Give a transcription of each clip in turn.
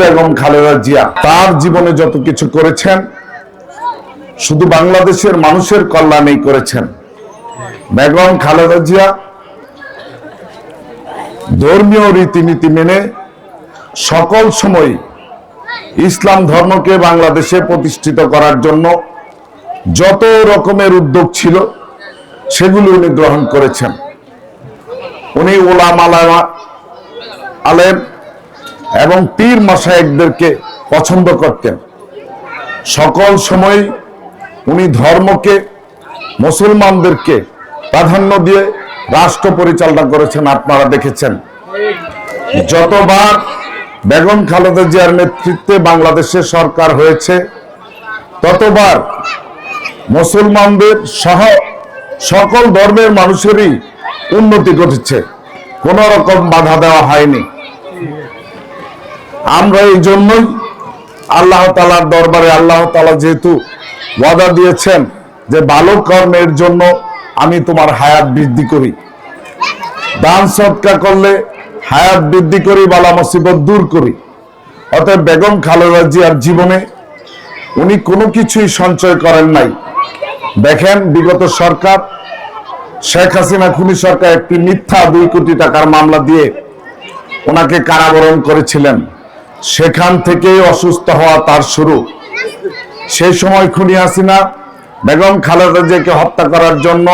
বেগম খালেদা জিয়া তার জীবনে যত কিছু করেছেন, শুধু বাংলাদেশের মানুষের কল্যাণেই করেছেন। বেগম খালেদা জিয়া ধর্মীয় রীতিনীতি মেনে সকল সময় ইসলাম ধর্মকে বাংলাদেশে প্রতিষ্ঠিত করার জন্য যত রকমের উদ্যোগ ছিল, সেগুলো উনি গ্রহণ করেছেন। উনি ওলাম আলামা আলেম এবং পীর মাসায়েকদেরকে পছন্দ করতেন। সকল সময় উনি ধর্মকে, মুসলমানদেরকে প্রাধান্য দিয়ে রাষ্ট্র পরিচালনা করেছেন, আপনারা দেখেছেন। যতবার বেগম খালেদা জিয়ার নেতৃত্বে বাংলাদেশে সরকার হয়েছে, ততবার মুসলমানদের সহ সকল ধর্মের মানুষেরই উন্নতি ঘটেছে। কোন রকম বাধা দেওয়া হয়নি। আমরা এই জন্যই আল্লাহ তালার দরবারে আল্লাহ তালা যেহেতু ওয়াদা দিয়েছেন যে ভালো কর্মের জন্য আমি তোমার হায়াত বৃদ্ধি করি। দান সৎকার করলে হায়াত বৃদ্ধি করি, বালা মুসিবত দূর করি। অতএব বেগম খালেদা জিয়ার জীবনে উনি কোনো কিছুই সঞ্চয় করেন নাই। দেখেন, বিগত সরকার, শেখ হাসিনা খুনি সরকার একটি মিথ্যা দুই কোটি টাকার মামলা দিয়ে ওনাকে কারাবরণ করেছিলেন। সেখান থেকেই অসুস্থ হওয়া তার শুরু। সেই সময় খুনি হাসিনা, বেগম খালেদা জিয়াকে হত্যা করার জন্য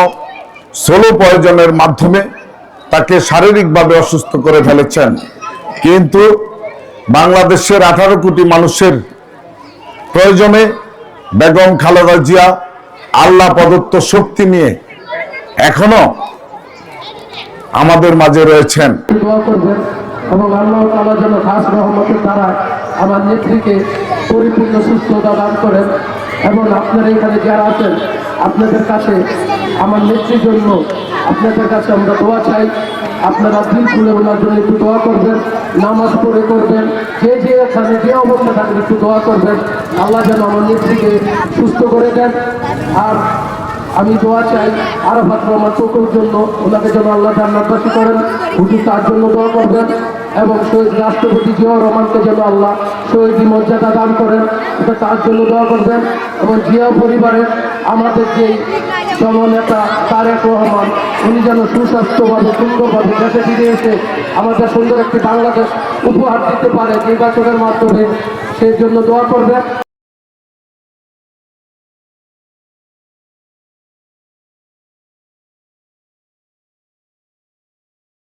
সোলো প্রয়োজনের মাধ্যমে তাকে শারীরিকভাবে অসুস্থ করে ফেলেছেন। কিন্তু বাংলাদেশের আঠারো কোটি মানুষের প্রয়োজনে বেগম খালেদা জিয়া আল্লাহ প্রদত্ত শক্তি নিয়ে এখনও আমাদের মাঝে রয়েছেন। এবং আল্লাহ তালা যেন খাস রহমতের দ্বারা আমার নেত্রীকে পরিপূর্ণ সুস্থতা দান করেন এবং আপনারা এখানে যারা আছেন, আপনাদের কাছে আমার নেত্রীর জন্য আপনাদের কাছে আমরা দোয়া চাই। আপনারা দিল খুলে ওনার জন্য একটু দোয়া করবেন, নামাজ পড়ে করবেন, যে যে এখানে যে অবস্থা থাকবে একটু দোয়া করবেন। আল্লাহ যেন আমার নেত্রীকে সুস্থ করে দেন। আর আমি দোয়া চাই আরাফাত রহমান চোখের জন্য, ওনাকে যেন আল্লাহ জান্নাতবাসী করেন। হুজুর তার জন্য দোয়া করবেন। এবং শহীদ রাষ্ট্রপতি জিয়া রহমানকে যেন আল্লাহ শহীদ মর্যাদা দান করেন, এটা তার জন্য দোয়া করবেন। এবং জিয়া পরিবারের আমাদের যে জননেতা তারেক রহমান, উনি যেন সুস্বাস্থ্যভাবে, সুন্দরভাবে দেশে ফিরে এসে আমাদের সুন্দর একটি বাংলাদেশ উপহার দিতে পারে নির্বাচনের মাধ্যমে, সেই জন্য দোয়া করবেন।